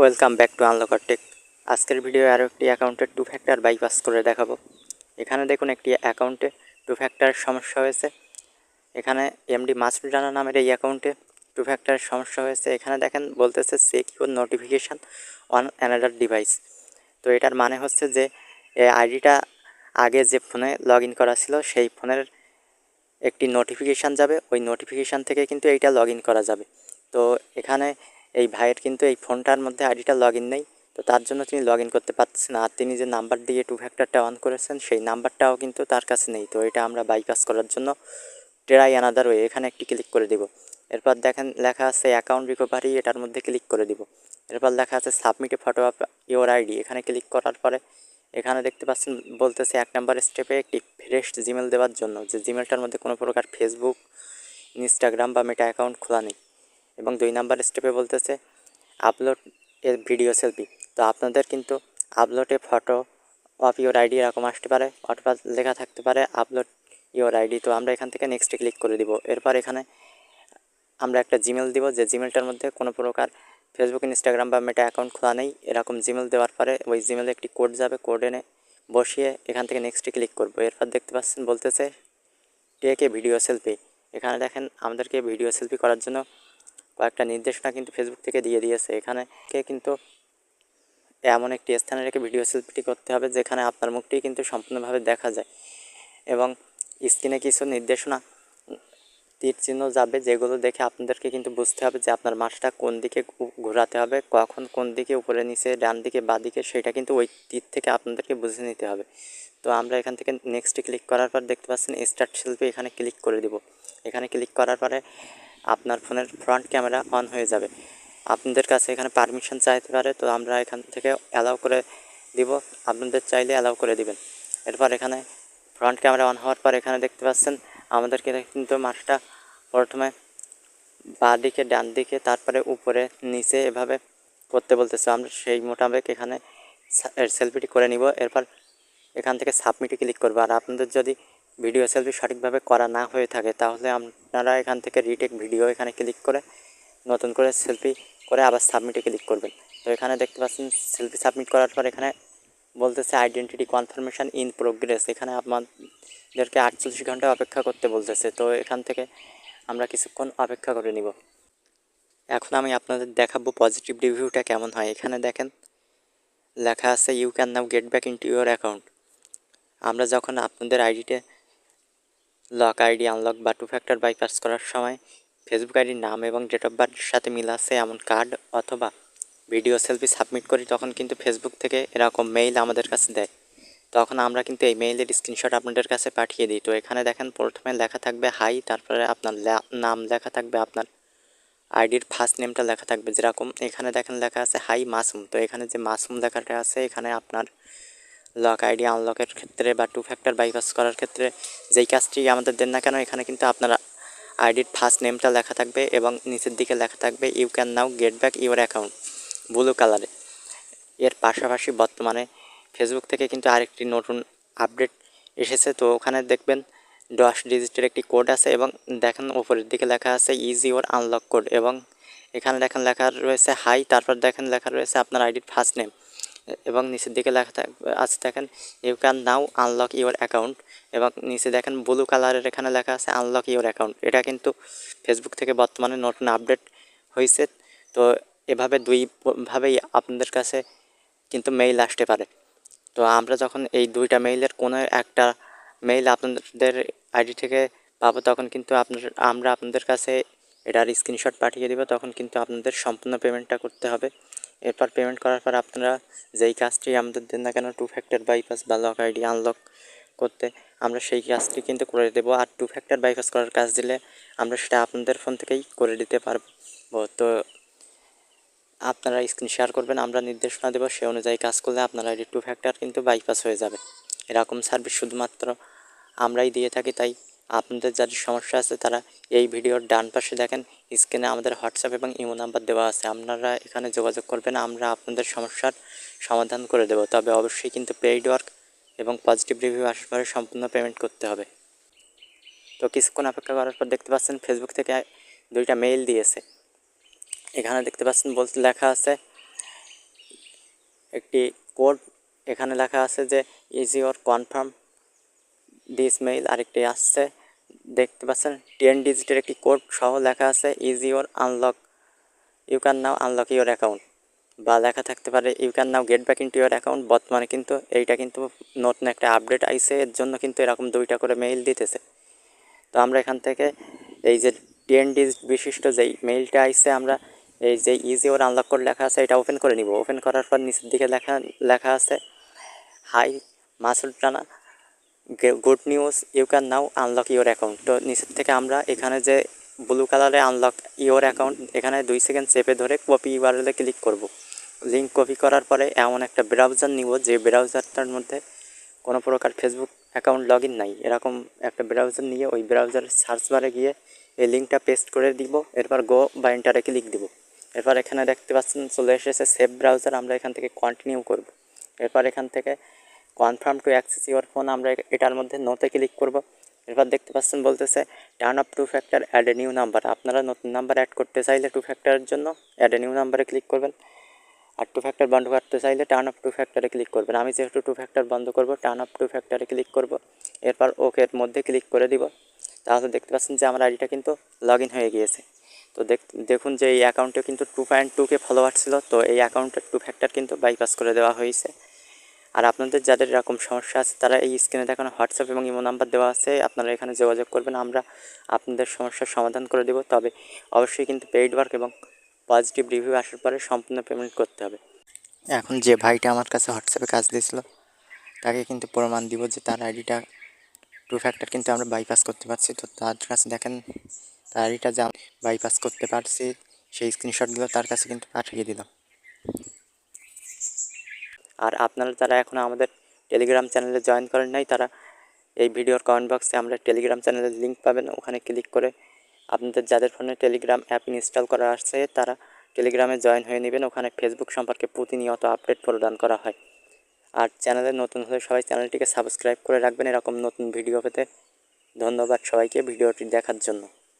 Welcome back to Unlocker Tech. আজকের video আরও একটি অ্যাকাউন্টের টু ফ্যাক্টর বাইপাস করে দেখাবো। এখানে দেখুন একটি অ্যাকাউন্টে টু ফ্যাক্টরের সমস্যা হয়েছে। এখানে এমডি মাসুদ রানা নামের এই অ্যাকাউন্টে টু ফ্যাক্টরের সমস্যা হয়েছে। এখানে দেখেন, বলতেছে secure notification on another device তো এটার মানে হচ্ছে যে এই আইডিটা আগে যে ফোনে লগ ইন করা ছিল, সেই ফোনের একটি নোটিফিকেশান যাবে। ওই নোটিফিকেশান থেকে কিন্তু এইটা লগ করা যাবে। তো এখানে এই ভাইয়ের কিন্তু এই ফোনটার মধ্যে আইডিটা লগ ইন নেই। তো তার জন্য তিনি লগ ইন করতে পারছেন আর তিনি যে নাম্বার দিয়ে টু ফ্যাক্টরটা অন করেছেন, সেই নাম্বারটাও কিন্তু তার কাছে নেই। তো এটা আমরা বাইপাস করার জন্য ট্রাই আনাদার ওয়ে এখানে একটি ক্লিক করে দিব। এরপর দেখেন, লেখা আছে অ্যাকাউন্ট রিকভারি এটার মধ্যে ক্লিক করে দিব। এরপর লেখা আছে submit a photo up your ID এখানে ক্লিক করার পরে এখানে দেখতে পাচ্ছেন, বলতেছে এক নম্বর স্টেপে একটি ফ্রেশ জিমেল দেওয়ার জন্য। যে জিমেলটার মধ্যে কোনো প্রকার ফেসবুক ইনস্টাগ্রাম বা মেটা অ্যাকাউন্ট খোলা নেই। এবং দুই নাম্বার স্টেপে বলতেছে আপলোড এর ভিডিও সেলফি তো আপনাদের কিন্তু আপলোডে ফটো অফ ইউর আইডি এরকম আসতে পারে, অথবা লেখা থাকতে পারে আপলোড ইওর আইডি তো আমরা এখান থেকে নেক্সটে ক্লিক করে দিব। এরপর এখানে আমরা একটা জিমেল দিব, যে জিমেলটার মধ্যে কোনো প্রকার ফেসবুক ইনস্টাগ্রাম বা মেটা অ্যাকাউন্ট খোলা নেই। এরকম জিমেল দেওয়ার পরে ওই জিমেলে একটি কোড যাবে কোড এনে বসিয়ে এখান থেকে নেক্সটে ক্লিক করব। এরপর দেখতে পাচ্ছেন বলতেছে টেকে ভিডিও সেলফি এখানে দেখেন, আমাদেরকে ভিডিও সেলফি করার জন্য কয়েকটা নির্দেশনা কিন্তু ফেসবুক থেকে দিয়ে দিয়েছে। এখানে কিন্তু এমন একটি স্থানে রেখে ভিডিও সেলফিটি করতে হবে, যেখানে আপনার মুখটি কিন্তু সম্পূর্ণভাবে দেখা যায়। এবং স্ক্রিনে কিছু নির্দেশনা, তীর চিহ্ন যাবে, যেগুলো দেখে আপনাদেরকে কিন্তু বুঝতে হবে যে আপনার মাছটা কোন দিকে ঘোরাতে হবে, কখন কোন দিকে উপরে, নিচে, ডান দিকে, বা দিকে, সেটা কিন্তু ওই তীর থেকে আপনাদেরকে বুঝে নিতে হবে। তো আমরা এখান থেকে নেক্সটে ক্লিক করার পর দেখতে পাচ্ছেন স্টার্ট সেলফি এখানে ক্লিক করে দিব। এখানে ক্লিক করার পরে আপনার ফোনের ফ্রন্ট ক্যামেরা অন হয়ে যাবে। আপনাদের কাছে এখানে পারমিশন চাইতে পারে, তো আমরা এখান থেকে অ্যালাউ করে দিব। আপনাদের চাইলে অ্যালাউ করে দিবেন। এরপর এখানে ফ্রন্ট ক্যামেরা অন হওয়ার পর এখানে দেখতে পাচ্ছেন, আমাদেরকে কিন্তু মাছটা প্রথমে বাঁ দিকে ডান দিকে তারপরে উপরে, নিচে এভাবে করতে বলতেছে। আমরা সেই মোতাবেক এখানে সেলফিটি করে নিব। এরপর এখান থেকে সাবমিটে ক্লিক করব। আর আপনাদের যদি ভিডিও সেলফি সঠিকভাবে করা না হয়ে থাকে, তাহলে আপনারা এখান থেকে রিটেক ভিডিও এখানে ক্লিক করে, নতুন করে সেলফি করে আবার সাবমিটে ক্লিক করবেন। তো এখানে দেখতে পাচ্ছেন সেলফি সাবমিট করার পর এখানে বলতেছে আইডেন্টিটি কনফার্মেশান ইন প্রোগ্রেস এখানে আপনাদেরকে আটচল্লিশ ঘণ্টা অপেক্ষা করতে বলতেছে। তো এখান থেকে আমরা কিছুক্ষণ অপেক্ষা করে নিব। এখন আমি আপনাদের দেখাবো পজিটিভ রিভিউটা কেমন হয়। এখানে দেখেন, লেখা আছে you can now get back in to your account আমরা যখন আপনাদের আইডিতে লক আইডি আনলক বা টু ফ্যাক্টর বাইপাস করার সময় ফেসবুক আইডির নাম এবং ডেট অফ বার্থের সাথে মিল আছে এমন কার্ড অথবা ভিডিও সেলফি সাবমিট করি তখন কিন্তু ফেসবুক থেকে এরকম মেইল আমাদের কাছে দেয়। তখন আমরা কিন্তু এই মেইলের স্ক্রিনশট আপনাদের কাছে পাঠিয়ে দিই। তো এখানে দেখেন প্রথমে লেখা থাকবে হাই তারপরে আপনার নাম লেখা থাকবে, আপনার আইডির ফার্স্ট নেমটা লেখা থাকবে। যেরকম এখানে দেখেন লেখা আছে হাই মাসুম। তো এখানে যে মাসুম লেখাটা আছে, এখানে আপনার লক আইডি আনলকের ক্ষেত্রে বা টু ফ্যাক্টর বাইপাস করার ক্ষেত্রে যেই কাজটি আমাদের দেন না কেন, এখানে কিন্তু আপনার আইডির ফার্স্ট নেমটা লেখা থাকবে এবং নিচের দিকে লেখা থাকবে you can now get back your account blue কালারে এর পাশাপাশি বর্তমানে ফেসবুক থেকে কিন্তু আরেকটি নতুন আপডেট এসেছে, তো ওখানে দেখবেন দশ ডিজিটের একটি কোড আছে এবং দেখেন ওপরের দিকে লেখা আছে ইজি ওর আনলক কোড এবং এখানে দেখেন লেখা রয়েছে হাই তারপর দেখেন লেখা রয়েছে আপনার আইডির ফার্স্ট নেম এবং নিচের দিকে লেখা থাকবে আছে দেখেন you can now unlock your account এবং নিচে দেখেন ব্লু কালারের এখানে লেখা আছে আনলক ইউর অ্যাকাউন্ট এটা কিন্তু ফেসবুক থেকে বর্তমানে নতুন আপডেট হয়েছে তো এভাবে দুইভাবেই আপনাদের কাছে কিন্তু মেইল আসতে পারে। তো আমরা যখন এই দুইটা মেইলের কোনো একটা মেইল আপনাদের আইডি থেকে পাবো, তখন কিন্তু আপনার, আমরা আপনাদের কাছে এটার স্ক্রিনশট পাঠিয়ে দেবো, তখন কিন্তু আপনাদের সম্পূর্ণ পেমেন্টটা করতে হবে। এরপর পেমেন্ট করার পর আপনারা যেই কাজটি আমাদের দেন না কেন টু ফ্যাক্টর বাইপাস বা লক আইডি আনলক করতে, আমরা সেই কাজটি কিন্তু করে দেবো। আর টু ফ্যাক্টর বাইপাস করার কাজ দিলে আমরা সেটা আপনাদের ফোন থেকেই করে দিতে পারব। তো আপনারা স্ক্রিন শেয়ার করবেন, আমরা নির্দেশনা দেবো, সে অনুযায়ী কাজ করলে আপনার আইডি টু ফ্যাক্টর কিন্তু বাইপাস হয়ে যাবে। এরকম সার্ভিস শুধুমাত্র আমরাই দিয়ে থাকি, তাই আপনাদের যাদের সমস্যা আছে তারা এই ভিডিওর ডান পাশে দেখেন, স্ক্রিনে আমাদের হোয়াটসঅ্যাপ এবং ইমো নাম্বার দেওয়া আছে। আপনারা এখানে যোগাযোগ করবেন, আমরা আপনাদের সমস্যার সমাধান করে দেব। তবে অবশ্যই কিন্তু পেইড ওয়ার্ক এবং পজিটিভ রিভিউ আসার পরে সম্পূর্ণ পেমেন্ট করতে হবে। তো কিছুক্ষণ অপেক্ষা করার পর দেখতে পাচ্ছেন ফেসবুক থেকে দুইটা মেইল দিয়েছে। এখানে দেখতে পাচ্ছেন, বলতে লেখা আছে, একটি কোড এখানে লেখা আছে যে is your confirm this mail আরেকটি আসছে দেখতে পাচ্ছেন টেন ডিজিটের একটি কোড সহ লেখা আছে is your unlock you can now unlock your account বা লেখা থাকতে পারে you can now get back into your account বর্তমানে কিন্তু এইটা কিন্তু নতুন একটা আপডেট আইসে এর জন্য কিন্তু এরকম দুইটা করে মেইল দিতেছে। তো আমরা এখান থেকে এই যে টেন ডিজিট বিশিষ্ট যেই মেইলটা আইসে আমরা এই যে ইজি ওর আনলক কোড লেখা আছে, এটা ওপেন করে নিব। ওপেন করার পর নিচের দিকে লেখা লেখা আছে hi Masul Rana good news you can now unlock your account তো নিচের থেকে আমরা এখানে যে ব্লু কালারে আনলক ইউর অ্যাকাউন্ট এখানে দুই সেকেন্ড চেপে ধরে কপি ইউআরএলে ক্লিক করব। লিঙ্ক কপি করার পরে এমন একটা ব্রাউজার নিব যে ব্রাউজারটার মধ্যে কোনো প্রকার ফেসবুক অ্যাকাউন্ট লগ ইন নাই। এরকম একটা ব্রাউজার নিয়ে ওই ব্রাউজারের সার্চ বারে গিয়ে এই লিঙ্কটা পেস্ট করে দিব, এরপর গো বা এন্টারে ক্লিক দিব। এরপর এখানে দেখতে পাচ্ছেন চলে এসেছে সেভ ব্রাউজার আমরা এখান থেকে কন্টিনিউ করব। এরপর এখান থেকে confirm to access your phone আমরা এটার মধ্যে নোতে ক্লিক করব। এরপর দেখতে পাচ্ছেন বলতেছে turn up two factor add a new number আপনারা নতুন নাম্বার অ্যাড করতে চাইলে টু ফ্যাক্টরের জন্য অ্যাড এ নিউ নাম্বারে ক্লিক করবেন। আর টু ফ্যাক্টর বন্ধ করতে চাইলে টার্ন আপ টু ফ্যাক্টরে ক্লিক করবেন। আমি যেহেতু টু ফ্যাক্টর বন্ধ করব টার্ন আপ টু ফ্যাক্টরে ক্লিক করব। এরপর ওকে এর মধ্যে ক্লিক করে দিব। তাহলে দেখতে পাচ্ছেন যে আমার আইডিটা কিন্তু লগ হয়ে গিয়েছে। তো দেখ দেখুন যে এই অ্যাকাউন্টে কিন্তু টু পয়েন্ট টুকে ফলোয়ার ছিল। তো এই অ্যাকাউন্টের টু ফ্যাক্টর কিন্তু বাইপাস করে দেওয়া হয়েছে। আর আপনাদের যাদের এরকম সমস্যা আছে, তারা এই স্ক্রিনে দেখানো হোয়াটসঅ্যাপ এবং ইমো নাম্বার দেওয়া আছে। আপনারা এখানে যোগাযোগ করবেন, আমরা আপনাদের সমস্যার সমাধান করে দেব। তবে অবশ্যই কিন্তু পেইড ওয়ার্ক এবং পজিটিভ রিভিউ আসার পরে সম্পূর্ণ পেমেন্ট করতে হবে। এখন যে ভাইটা আমার কাছে হোয়াটসঅ্যাপে কাজ দিয়েছিল, তাকে কিন্তু প্রমাণ দিব যে তার আইডিটা টু ফ্যাক্টর কিন্তু আমরা বাইপাস করতে পারছি। তো তার কাছে দেখেন, তার আইডিটা যে বাইপাস করতে পারছি, সেই স্ক্রিনশটগুলো তার কাছে কিন্তু পাঠিয়ে দিলাম। আর আপনারা যারা এখনও আমাদের টেলিগ্রাম চ্যানেলে জয়েন করেন নাই, তারা এই ভিডিওর কমেন্ট বক্সে আমরা টেলিগ্রাম চ্যানেলের লিঙ্ক পাবেন। ওখানে ক্লিক করে আপনাদের যাদের ফোনে টেলিগ্রাম অ্যাপ ইনস্টল করা আসছে তারা টেলিগ্রামে জয়েন হয়ে নেবেন। ওখানে ফেসবুক সম্পর্কে প্রতিনিয়ত আপডেট প্রদান করা হয়। আর চ্যানেলে নতুন হলে সবাই চ্যানেলটিকে সাবস্ক্রাইব করে রাখবেন। এরকম নতুন ভিডিও পেতে ধন্যবাদ সবাইকে ভিডিওটি দেখার জন্য।